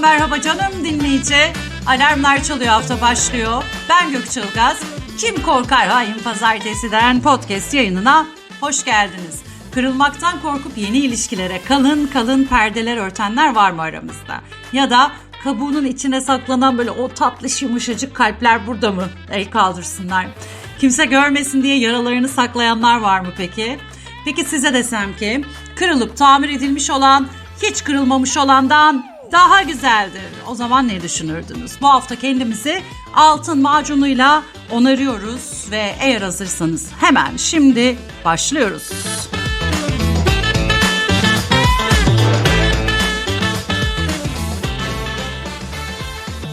merhaba canım dinleyici. Alarmlar çalıyor hafta başlıyor. Ben Gökçe Ilgaz. Kim korkar hain pazartesiden podcast yayınına hoş geldiniz. Kırılmaktan korkup yeni ilişkilere kalın kalın perdeler örtenler var mı aramızda? Ya da kabuğunun içine saklanan böyle o tatlış yumuşacık kalpler burada mı? El kaldırsınlar. Kimse görmesin diye yaralarını saklayanlar var mı peki? Peki size desem ki kırılıp tamir edilmiş olan hiç kırılmamış olandan daha güzeldir. O zaman ne düşünürdünüz? Bu hafta kendimizi altın macunuyla onarıyoruz ve eğer hazırsanız hemen şimdi başlıyoruz.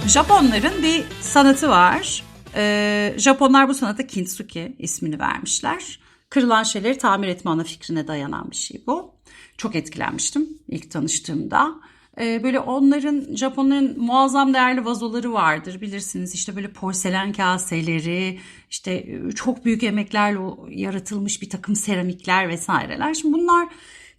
Japonların bir sanatı var. Ee, Japonlar bu sanata kintsugi ismini vermişler. Kırılan şeyleri tamir etme ana fikrine dayanan bir şey bu. Çok etkilenmiştim ilk tanıştığımda. Ee, böyle onların Japonların muazzam değerli vazoları vardır bilirsiniz işte böyle porselen kaseleri işte e, çok büyük emeklerle yaratılmış bir takım seramikler vesaireler. Şimdi bunlar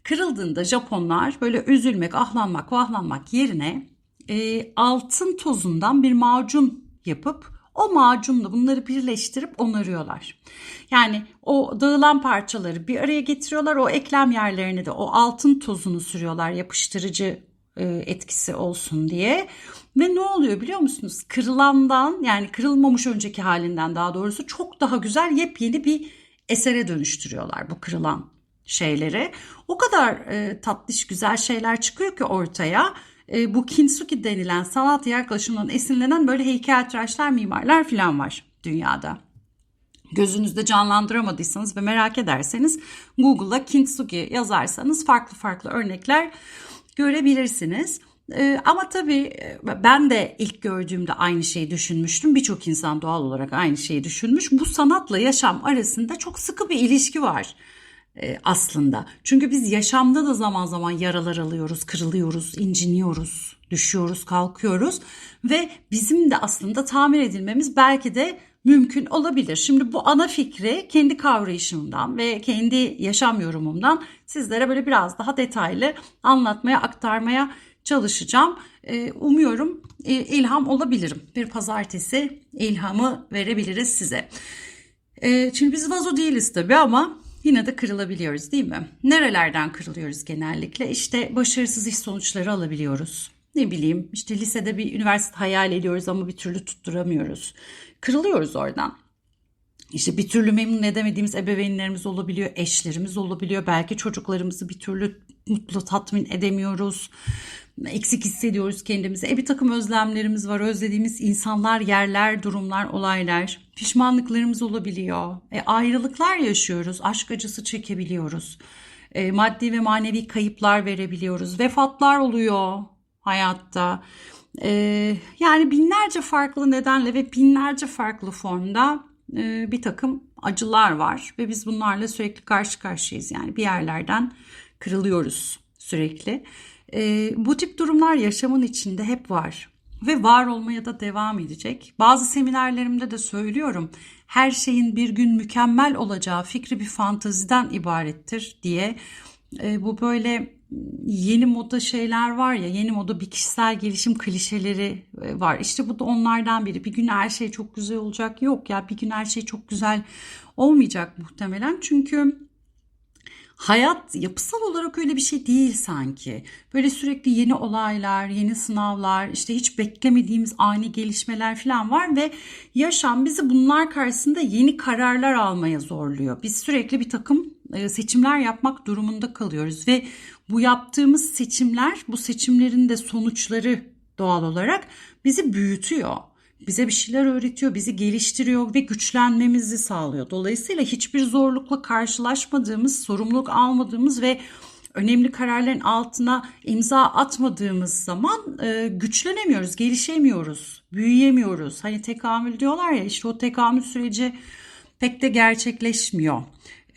kırıldığında Japonlar böyle üzülmek, ahlanmak, vahlanmak yerine e, altın tozundan bir macun yapıp o macunla bunları birleştirip onarıyorlar. Yani o dağılan parçaları bir araya getiriyorlar. O eklem yerlerine de o altın tozunu sürüyorlar yapıştırıcı e, etkisi olsun diye. Ve ne oluyor biliyor musunuz? Kırılandan yani kırılmamış önceki halinden daha doğrusu çok daha güzel yepyeni bir esere dönüştürüyorlar bu kırılan şeyleri. O kadar e, tatlış güzel şeyler çıkıyor ki ortaya e, bu kintsugi denilen sanat yaklaşımından esinlenen böyle heykeltıraşlar, mimarlar falan var dünyada. Gözünüzde canlandıramadıysanız ve merak ederseniz Google'da kintsugi yazarsanız farklı farklı örnekler görebilirsiniz. Ee, ama tabii e, ben de ilk gördüğümde aynı şeyi düşünmüştüm. Birçok insan doğal olarak aynı şeyi düşünmüş. Bu sanatla yaşam arasında çok sıkı bir ilişki var e, aslında. Çünkü biz yaşamda da zaman zaman yaralar alıyoruz, kırılıyoruz, inciniyoruz, düşüyoruz, kalkıyoruz ve bizim de aslında tamir edilmemiz belki de mümkün olabilir. Şimdi bu ana fikri kendi kavrayışımdan ve kendi yaşam yorumumdan sizlere böyle biraz daha detaylı anlatmaya, aktarmaya çalışacağım. E, umuyorum e, ilham olabilirim. Bir pazartesi ilhamı verebiliriz size. Şimdi biz vazo değiliz tabii ama yine de kırılabiliyoruz değil mi? Nerelerden kırılıyoruz genellikle? İşte başarısız iş sonuçları alabiliyoruz. Ne bileyim işte lisede bir üniversite hayal ediyoruz ama bir türlü tutturamıyoruz. Kırılıyoruz oradan. İşte bir türlü memnun edemediğimiz ebeveynlerimiz olabiliyor, eşlerimiz olabiliyor. Belki çocuklarımızı bir türlü mutlu tatmin edemiyoruz. Eksik hissediyoruz kendimizi. E bir takım özlemlerimiz var. Özlediğimiz insanlar, yerler, durumlar, olaylar. Pişmanlıklarımız olabiliyor. E ayrılıklar yaşıyoruz. Aşk acısı çekebiliyoruz. E, maddi ve manevi kayıplar verebiliyoruz. Vefatlar oluyor hayatta. E, yani binlerce farklı nedenle ve binlerce farklı formda e, bir takım acılar var ve biz bunlarla sürekli karşı karşıyayız. Yani bir yerlerden kırılıyoruz sürekli. E, bu tip durumlar yaşamın içinde hep var ve var olmaya da devam edecek. Bazı seminerlerimde de söylüyorum. Her şeyin bir gün mükemmel olacağı fikri bir fantaziden ibarettir diye. E, bu böyle yeni moda şeyler var ya yeni moda bir kişisel gelişim klişeleri e, var. İşte bu da onlardan biri. Bir gün her şey çok güzel olacak. Yok ya bir gün her şey çok güzel olmayacak muhtemelen. Çünkü hayat yapısal olarak öyle bir şey değil sanki. Böyle sürekli yeni olaylar, yeni sınavlar, işte hiç beklemediğimiz ani gelişmeler falan var ve yaşam bizi bunlar karşısında yeni kararlar almaya zorluyor. Biz sürekli bir takım e, seçimler yapmak durumunda kalıyoruz ve bu yaptığımız seçimler, bu seçimlerin de sonuçları doğal olarak bizi büyütüyor. Bize bir şeyler öğretiyor, bizi geliştiriyor ve güçlenmemizi sağlıyor. Dolayısıyla hiçbir zorlukla karşılaşmadığımız, sorumluluk almadığımız ve önemli kararların altına imza atmadığımız zaman e, güçlenemiyoruz, gelişemiyoruz, büyüyemiyoruz. Hani tekamül diyorlar ya işte o tekamül süreci pek de gerçekleşmiyor.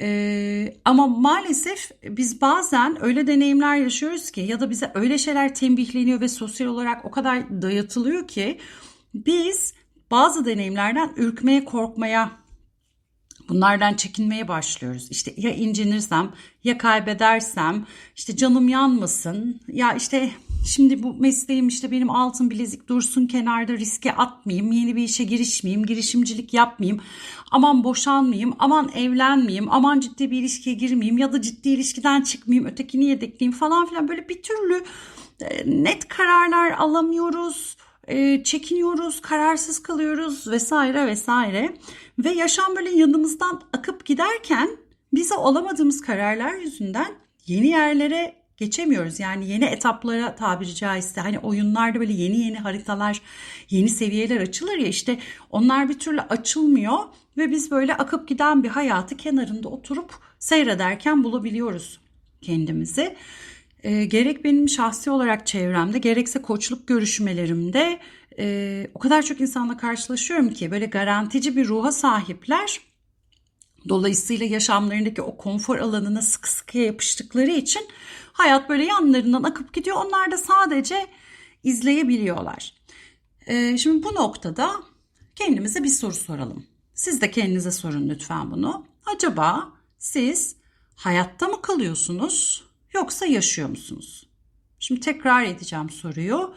Ee, ama maalesef biz bazen öyle deneyimler yaşıyoruz ki ya da bize öyle şeyler tembihleniyor ve sosyal olarak o kadar dayatılıyor ki biz bazı deneyimlerden ürkmeye, korkmaya Bunlardan çekinmeye başlıyoruz. İşte ya incinirsem, ya kaybedersem, işte canım yanmasın, ya işte şimdi bu mesleğim işte benim altın bilezik dursun kenarda riske atmayayım, yeni bir işe girişmeyeyim, girişimcilik yapmayayım, aman boşanmayayım, aman evlenmeyeyim, aman ciddi bir ilişkiye girmeyeyim ya da ciddi ilişkiden çıkmayayım, ötekini yedekleyeyim falan filan böyle bir türlü e, net kararlar alamıyoruz e, çekiniyoruz, kararsız kalıyoruz vesaire vesaire. Ve yaşam böyle yanımızdan akıp giderken bize olamadığımız kararlar yüzünden yeni yerlere geçemiyoruz. Yani yeni etaplara tabiri caizse hani oyunlarda böyle yeni yeni haritalar, yeni seviyeler açılır ya işte onlar bir türlü açılmıyor ve biz böyle akıp giden bir hayatı kenarında oturup seyrederken bulabiliyoruz kendimizi. E, gerek benim şahsi olarak çevremde gerekse koçluk görüşmelerimde e, o kadar çok insanla karşılaşıyorum ki böyle garantici bir ruha sahipler. Dolayısıyla yaşamlarındaki o konfor alanına sıkı sıkıya yapıştıkları için hayat böyle yanlarından akıp gidiyor. Onlar da sadece izleyebiliyorlar. E, şimdi bu noktada kendimize bir soru soralım. Siz de kendinize sorun lütfen bunu. Acaba siz hayatta mı kalıyorsunuz yoksa yaşıyor musunuz? Şimdi tekrar edeceğim soruyu.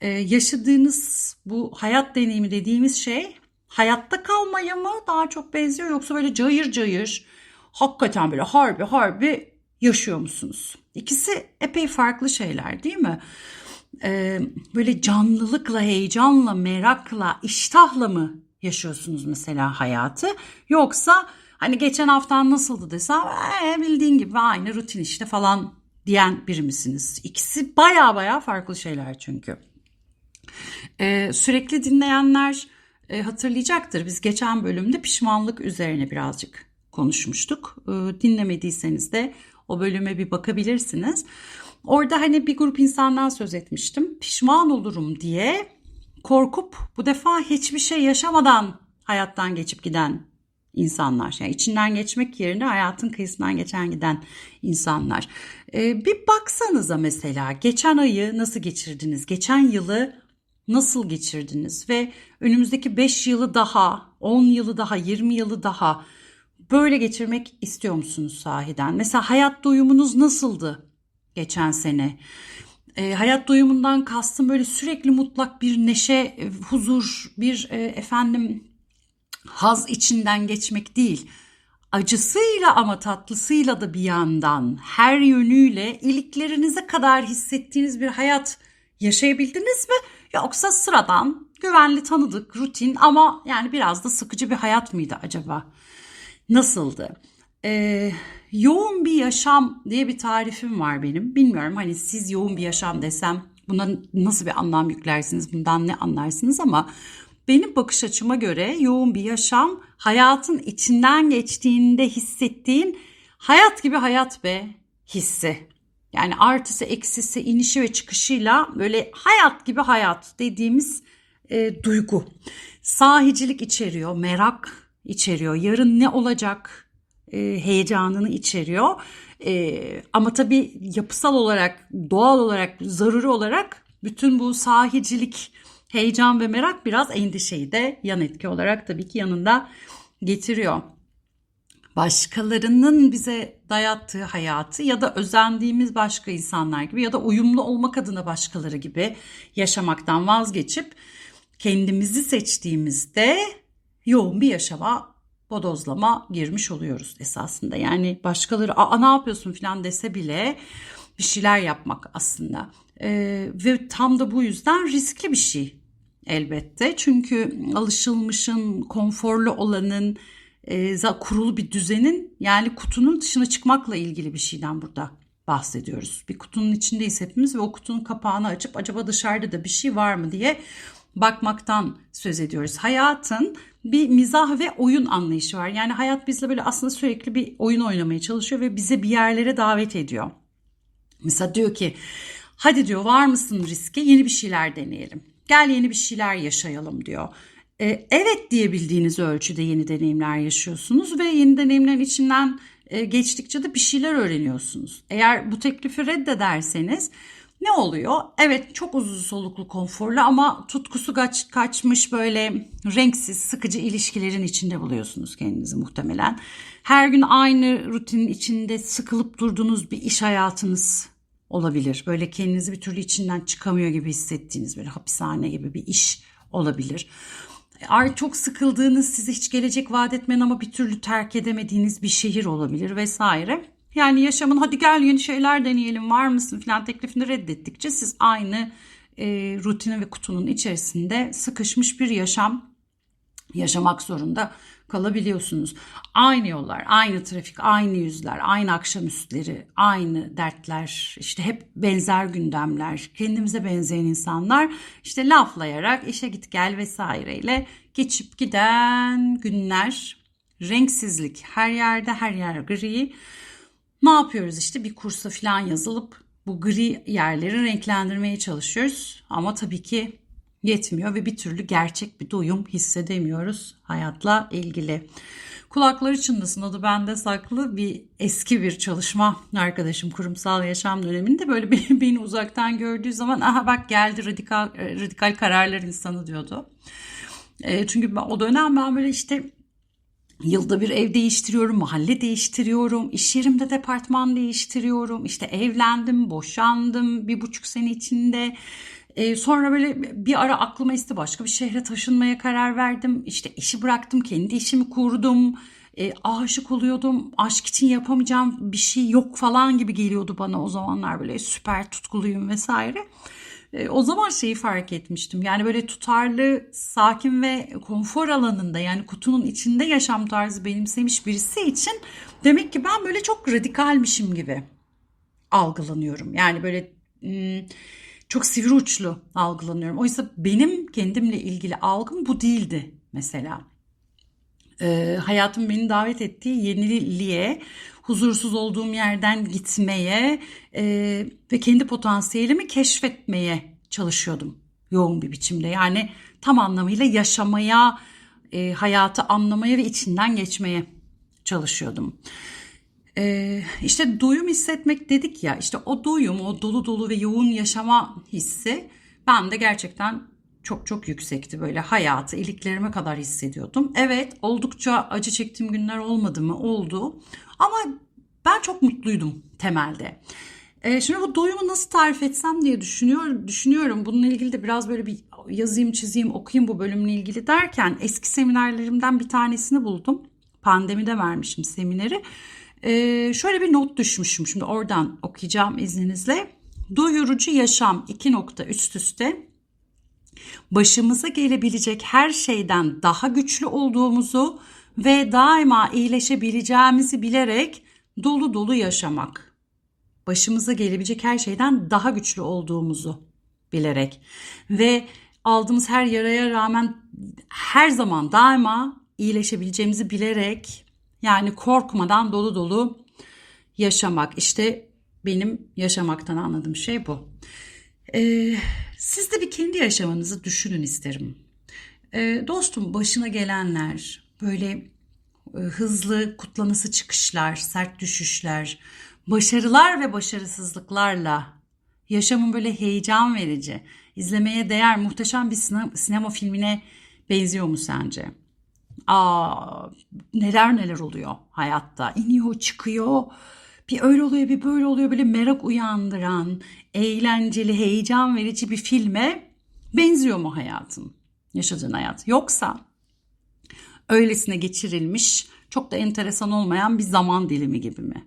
Ee, yaşadığınız bu hayat deneyimi dediğimiz şey hayatta kalmaya mı daha çok benziyor yoksa böyle cayır cayır hakikaten böyle harbi harbi yaşıyor musunuz? İkisi epey farklı şeyler değil mi? Ee, böyle canlılıkla, heyecanla, merakla, iştahla mı yaşıyorsunuz mesela hayatı? Yoksa hani geçen haftan nasıldı desem ee, bildiğin gibi aynı rutin işte falan diyen biri misiniz? İkisi baya baya farklı şeyler çünkü. Ee, sürekli dinleyenler e, hatırlayacaktır. Biz geçen bölümde pişmanlık üzerine birazcık konuşmuştuk. Ee, dinlemediyseniz de o bölüme bir bakabilirsiniz. Orada hani bir grup insandan söz etmiştim. Pişman olurum diye korkup bu defa hiçbir şey yaşamadan hayattan geçip giden insanlar. Yani içinden geçmek yerine hayatın kıyısından geçen giden insanlar. Ee, bir baksanıza mesela geçen ayı nasıl geçirdiniz? Geçen yılı nasıl geçirdiniz? Ve önümüzdeki 5 yılı daha, 10 yılı daha, 20 yılı daha böyle geçirmek istiyor musunuz sahiden? Mesela hayat doyumunuz nasıldı geçen sene? E, hayat doyumundan kastım böyle sürekli mutlak bir neşe, huzur, bir e, efendim haz içinden geçmek değil. Acısıyla ama tatlısıyla da bir yandan her yönüyle iliklerinize kadar hissettiğiniz bir hayat yaşayabildiniz mi? Yoksa sıradan, güvenli, tanıdık, rutin ama yani biraz da sıkıcı bir hayat mıydı acaba? Nasıldı? Ee, yoğun bir yaşam diye bir tarifim var benim. Bilmiyorum hani siz yoğun bir yaşam desem buna nasıl bir anlam yüklersiniz, bundan ne anlarsınız ama benim bakış açıma göre yoğun bir yaşam hayatın içinden geçtiğinde hissettiğin hayat gibi hayat be hissi. Yani artısı, eksisi, inişi ve çıkışıyla böyle hayat gibi hayat dediğimiz e, duygu. Sahicilik içeriyor, merak içeriyor. Yarın ne olacak e, heyecanını içeriyor. E, ama tabii yapısal olarak, doğal olarak, zaruri olarak bütün bu sahicilik, heyecan ve merak biraz endişeyi de yan etki olarak tabii ki yanında getiriyor başkalarının bize dayattığı hayatı ya da özendiğimiz başka insanlar gibi ya da uyumlu olmak adına başkaları gibi yaşamaktan vazgeçip kendimizi seçtiğimizde yoğun bir yaşama bodozlama girmiş oluyoruz esasında. Yani başkaları aa ne yapıyorsun falan dese bile bir şeyler yapmak aslında. Ee, ve tam da bu yüzden riskli bir şey elbette. Çünkü alışılmışın, konforlu olanın, e, kurulu bir düzenin yani kutunun dışına çıkmakla ilgili bir şeyden burada bahsediyoruz. Bir kutunun içindeyiz hepimiz ve o kutunun kapağını açıp acaba dışarıda da bir şey var mı diye bakmaktan söz ediyoruz. Hayatın bir mizah ve oyun anlayışı var. Yani hayat bizle böyle aslında sürekli bir oyun oynamaya çalışıyor ve bize bir yerlere davet ediyor. Mesela diyor ki hadi diyor var mısın riske yeni bir şeyler deneyelim. Gel yeni bir şeyler yaşayalım diyor. E, evet diyebildiğiniz ölçüde yeni deneyimler yaşıyorsunuz ve yeni deneyimlerin içinden e, geçtikçe de bir şeyler öğreniyorsunuz. Eğer bu teklifi reddederseniz Ne oluyor? Evet çok uzun soluklu konforlu ama tutkusu kaç, kaçmış böyle renksiz sıkıcı ilişkilerin içinde buluyorsunuz kendinizi muhtemelen. Her gün aynı rutinin içinde sıkılıp durduğunuz bir iş hayatınız olabilir. Böyle kendinizi bir türlü içinden çıkamıyor gibi hissettiğiniz böyle hapishane gibi bir iş olabilir. Ay çok sıkıldığınız, size hiç gelecek vaat etmeyen ama bir türlü terk edemediğiniz bir şehir olabilir vesaire. Yani yaşamın hadi gel yeni şeyler deneyelim var mısın filan teklifini reddettikçe siz aynı e, rutinin ve kutunun içerisinde sıkışmış bir yaşam yaşamak zorunda kalabiliyorsunuz. Aynı yollar, aynı trafik, aynı yüzler, aynı akşamüstleri, aynı dertler, işte hep benzer gündemler, kendimize benzeyen insanlar işte laflayarak işe git gel vesaireyle geçip giden günler, renksizlik her yerde, her yer gri. Ne yapıyoruz işte bir kursa falan yazılıp bu gri yerleri renklendirmeye çalışıyoruz ama tabii ki yetmiyor ve bir türlü gerçek bir doyum hissedemiyoruz hayatla ilgili. Kulakları çınlasın adı bende saklı bir eski bir çalışma arkadaşım kurumsal yaşam döneminde böyle beni uzaktan gördüğü zaman aha bak geldi radikal radikal kararlar insanı diyordu. E, çünkü o dönem ben böyle işte Yılda bir ev değiştiriyorum, mahalle değiştiriyorum, iş yerimde departman değiştiriyorum. İşte evlendim, boşandım bir buçuk sene içinde. Ee, sonra böyle bir ara aklıma esti başka bir şehre taşınmaya karar verdim. İşte işi bıraktım, kendi işimi kurdum. E, aşık oluyordum. Aşk için yapamayacağım bir şey yok falan gibi geliyordu bana o zamanlar böyle süper tutkuluyum vesaire. E, o zaman şeyi fark etmiştim. Yani böyle tutarlı, sakin ve konfor alanında yani kutunun içinde yaşam tarzı benimsemiş birisi için demek ki ben böyle çok radikalmişim gibi algılanıyorum. Yani böyle hmm, çok sivri uçlu algılanıyorum. Oysa benim kendimle ilgili algım bu değildi mesela. E, hayatım beni davet ettiği yeniliğe, huzursuz olduğum yerden gitmeye e, ve kendi potansiyelimi keşfetmeye çalışıyordum yoğun bir biçimde. Yani tam anlamıyla yaşamaya, e, hayatı anlamaya ve içinden geçmeye çalışıyordum. Ee, işte doyum hissetmek dedik ya işte o doyum o dolu dolu ve yoğun yaşama hissi ben de gerçekten çok çok yüksekti böyle hayatı iliklerime kadar hissediyordum. Evet oldukça acı çektiğim günler olmadı mı? Oldu ama ben çok mutluydum temelde. Ee, şimdi bu doyumu nasıl tarif etsem diye düşünüyor, düşünüyorum. Bununla ilgili de biraz böyle bir yazayım çizeyim okuyayım bu bölümle ilgili derken eski seminerlerimden bir tanesini buldum. Pandemide vermişim semineri. Ee, şöyle bir not düşmüşüm şimdi oradan okuyacağım izninizle. Doyurucu yaşam iki nokta üst üste başımıza gelebilecek her şeyden daha güçlü olduğumuzu ve daima iyileşebileceğimizi bilerek dolu dolu yaşamak. Başımıza gelebilecek her şeyden daha güçlü olduğumuzu bilerek ve aldığımız her yaraya rağmen her zaman daima iyileşebileceğimizi bilerek yani korkmadan dolu dolu yaşamak. İşte benim yaşamaktan anladığım şey bu. Ee, siz de bir kendi yaşamanızı düşünün isterim. Ee, dostum başına gelenler, böyle e, hızlı kutlanısı çıkışlar, sert düşüşler, başarılar ve başarısızlıklarla yaşamın böyle heyecan verici, izlemeye değer muhteşem bir sinema, sinema filmine benziyor mu sence? Aa, neler neler oluyor hayatta. İniyor, çıkıyor. Bir öyle oluyor, bir böyle oluyor. Böyle merak uyandıran, eğlenceli, heyecan verici bir filme benziyor mu hayatın? Yaşadığın hayat. Yoksa öylesine geçirilmiş, çok da enteresan olmayan bir zaman dilimi gibi mi?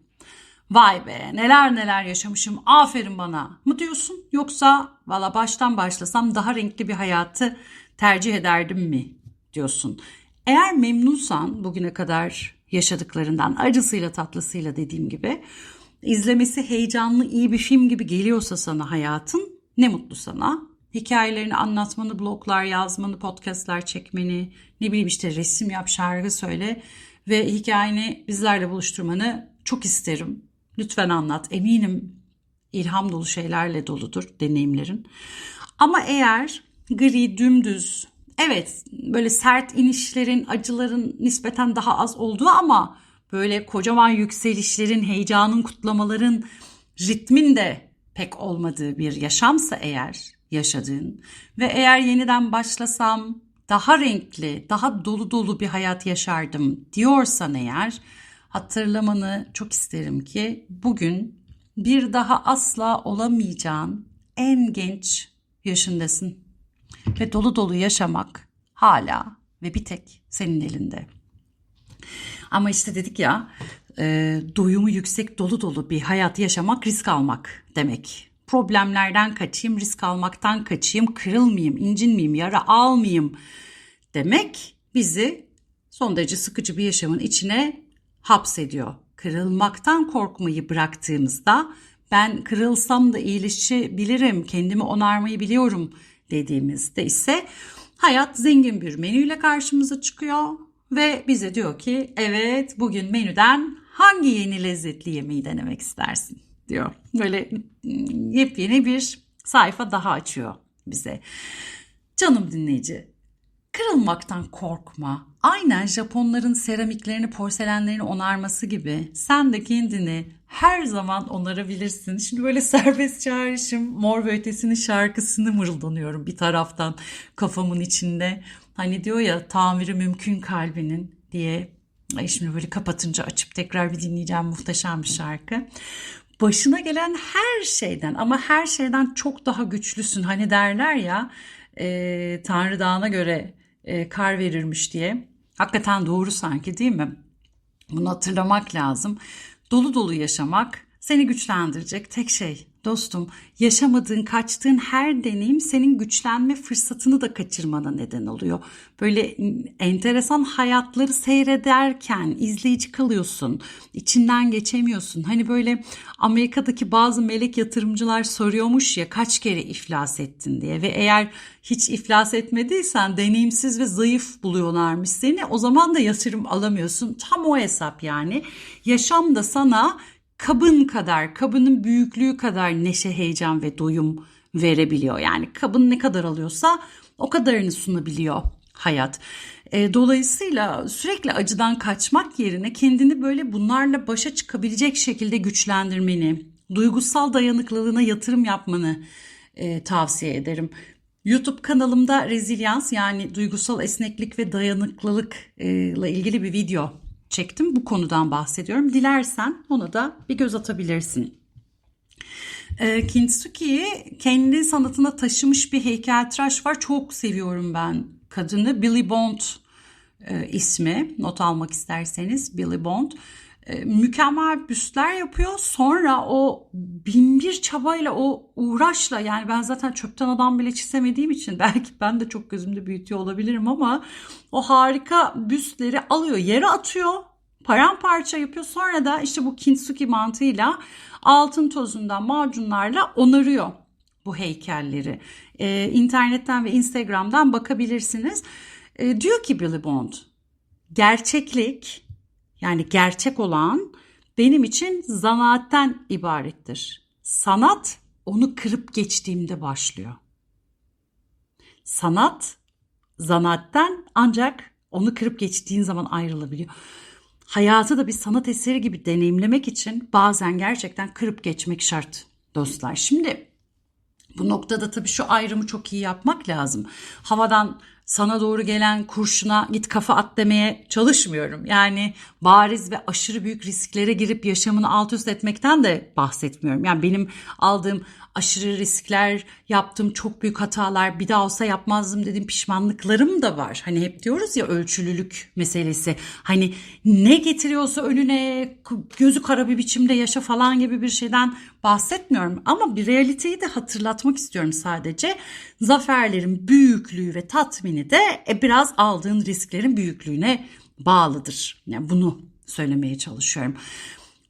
Vay be neler neler yaşamışım aferin bana mı diyorsun? Yoksa valla baştan başlasam daha renkli bir hayatı tercih ederdim mi diyorsun. Eğer memnunsan bugüne kadar yaşadıklarından acısıyla tatlısıyla dediğim gibi izlemesi heyecanlı iyi bir film gibi geliyorsa sana hayatın ne mutlu sana. Hikayelerini anlatmanı, bloglar yazmanı, podcastlar çekmeni, ne bileyim işte resim yap, şarkı söyle ve hikayeni bizlerle buluşturmanı çok isterim. Lütfen anlat. Eminim ilham dolu şeylerle doludur deneyimlerin. Ama eğer gri, dümdüz, evet böyle sert inişlerin, acıların nispeten daha az olduğu ama böyle kocaman yükselişlerin, heyecanın, kutlamaların ritmin de pek olmadığı bir yaşamsa eğer yaşadığın ve eğer yeniden başlasam daha renkli, daha dolu dolu bir hayat yaşardım diyorsan eğer hatırlamanı çok isterim ki bugün bir daha asla olamayacağın en genç yaşındasın ve dolu dolu yaşamak hala ve bir tek senin elinde. Ama işte dedik ya e, doyumu yüksek dolu dolu bir hayat yaşamak risk almak demek. Problemlerden kaçayım, risk almaktan kaçayım, kırılmayayım, incinmeyeyim, yara almayayım demek bizi son derece sıkıcı bir yaşamın içine hapsediyor. Kırılmaktan korkmayı bıraktığımızda ben kırılsam da iyileşebilirim, kendimi onarmayı biliyorum dediğimizde ise hayat zengin bir menüyle karşımıza çıkıyor ve bize diyor ki evet bugün menüden hangi yeni lezzetli yemeği denemek istersin diyor. Böyle yepyeni bir sayfa daha açıyor bize. Canım dinleyici Kırılmaktan korkma. Aynen Japonların seramiklerini, porselenlerini onarması gibi sen de kendini her zaman onarabilirsin. Şimdi böyle serbest çağrışım Mor ve Ötesi'nin şarkısını mırıldanıyorum bir taraftan kafamın içinde. Hani diyor ya tamiri mümkün kalbinin diye. Ay şimdi böyle kapatınca açıp tekrar bir dinleyeceğim muhteşem bir şarkı. Başına gelen her şeyden ama her şeyden çok daha güçlüsün. Hani derler ya e, Tanrı Dağı'na göre e, kar verirmiş diye. Hakikaten doğru sanki değil mi? Bunu hatırlamak lazım. Dolu dolu yaşamak seni güçlendirecek tek şey dostum. Yaşamadığın, kaçtığın her deneyim senin güçlenme fırsatını da kaçırmana neden oluyor. Böyle enteresan hayatları seyrederken izleyici kalıyorsun. içinden geçemiyorsun. Hani böyle Amerika'daki bazı melek yatırımcılar soruyormuş ya kaç kere iflas ettin diye ve eğer hiç iflas etmediysen deneyimsiz ve zayıf buluyorlarmış seni. O zaman da yatırım alamıyorsun. Tam o hesap yani. Yaşam da sana kabın kadar, kabının büyüklüğü kadar neşe, heyecan ve doyum verebiliyor. Yani kabın ne kadar alıyorsa o kadarını sunabiliyor hayat. E, dolayısıyla sürekli acıdan kaçmak yerine kendini böyle bunlarla başa çıkabilecek şekilde güçlendirmeni, duygusal dayanıklılığına yatırım yapmanı e, tavsiye ederim. YouTube kanalımda rezilyans yani duygusal esneklik ve dayanıklılıkla ilgili bir video çektim. Bu konudan bahsediyorum. Dilersen ona da bir göz atabilirsin. E, Kintsugi'yi kendi sanatına taşımış bir heykeltıraş var. Çok seviyorum ben kadını. Billy Bond e, ismi. Not almak isterseniz Billy Bond. Mükemmel büstler yapıyor. Sonra o binbir çabayla o uğraşla yani ben zaten çöpten adam bile çizemediğim için belki ben de çok gözümde büyütüyor olabilirim ama o harika büstleri alıyor yere atıyor paramparça yapıyor. Sonra da işte bu kintsugi mantığıyla altın tozundan macunlarla onarıyor bu heykelleri. Ee, internetten ve Instagram'dan bakabilirsiniz. Ee, diyor ki Billy Bond, gerçeklik yani gerçek olan benim için zanaatten ibarettir. Sanat onu kırıp geçtiğimde başlıyor. Sanat zanaatten ancak onu kırıp geçtiğin zaman ayrılabiliyor. Hayatı da bir sanat eseri gibi deneyimlemek için bazen gerçekten kırıp geçmek şart dostlar. Şimdi bu noktada tabii şu ayrımı çok iyi yapmak lazım. Havadan sana doğru gelen kurşuna git kafa at demeye çalışmıyorum. Yani bariz ve aşırı büyük risklere girip yaşamını alt üst etmekten de bahsetmiyorum. Yani benim aldığım aşırı riskler, yaptığım çok büyük hatalar, bir daha olsa yapmazdım dediğim pişmanlıklarım da var. Hani hep diyoruz ya ölçülülük meselesi. Hani ne getiriyorsa önüne gözü kara bir biçimde yaşa falan gibi bir şeyden bahsetmiyorum. Ama bir realiteyi de hatırlatmak istiyorum sadece. Zaferlerin büyüklüğü ve tatmini de e, biraz aldığın risklerin büyüklüğüne bağlıdır. Yani bunu söylemeye çalışıyorum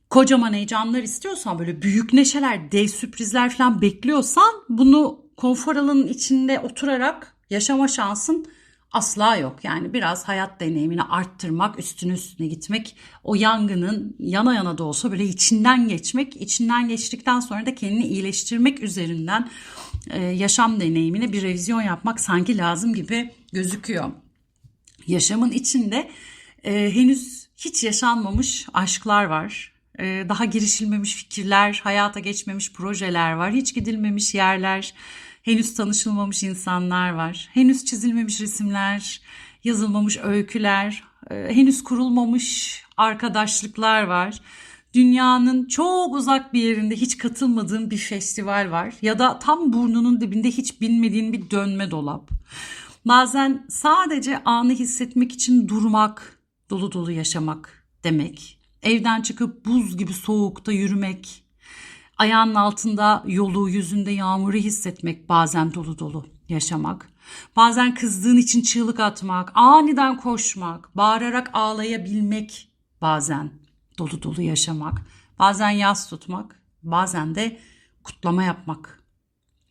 kocaman heyecanlar istiyorsan böyle büyük neşeler, dev sürprizler falan bekliyorsan bunu konfor alanının içinde oturarak yaşama şansın asla yok. Yani biraz hayat deneyimini arttırmak, üstüne üstüne gitmek, o yangının yana yana da olsa böyle içinden geçmek, içinden geçtikten sonra da kendini iyileştirmek üzerinden e, yaşam deneyimine bir revizyon yapmak sanki lazım gibi gözüküyor. Yaşamın içinde e, henüz hiç yaşanmamış aşklar var Ee, daha girişilmemiş fikirler, hayata geçmemiş projeler var. Hiç gidilmemiş yerler, henüz tanışılmamış insanlar var. Henüz çizilmemiş resimler, yazılmamış öyküler, e, henüz kurulmamış arkadaşlıklar var. Dünyanın çok uzak bir yerinde hiç katılmadığın bir festival var ya da tam burnunun dibinde hiç bilmediğin bir dönme dolap. Bazen sadece anı hissetmek için durmak, dolu dolu yaşamak demek. Evden çıkıp buz gibi soğukta yürümek, ayağının altında yolu, yüzünde yağmuru hissetmek bazen dolu dolu yaşamak. Bazen kızdığın için çığlık atmak, aniden koşmak, bağırarak ağlayabilmek bazen dolu dolu yaşamak. Bazen yas tutmak, bazen de kutlama yapmak,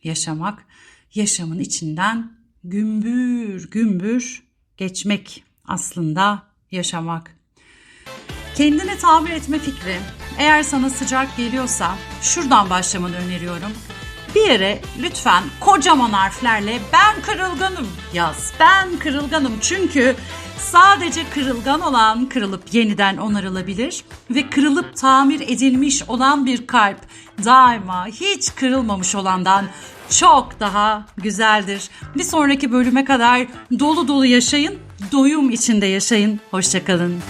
yaşamak. Yaşamın içinden gümbür gümbür geçmek aslında yaşamak. Kendini tamir etme fikri eğer sana sıcak geliyorsa şuradan başlamanı öneriyorum. Bir yere lütfen kocaman harflerle ben kırılganım yaz. Ben kırılganım çünkü sadece kırılgan olan kırılıp yeniden onarılabilir ve kırılıp tamir edilmiş olan bir kalp daima hiç kırılmamış olandan çok daha güzeldir. Bir sonraki bölüme kadar dolu dolu yaşayın, doyum içinde yaşayın. Hoşçakalın.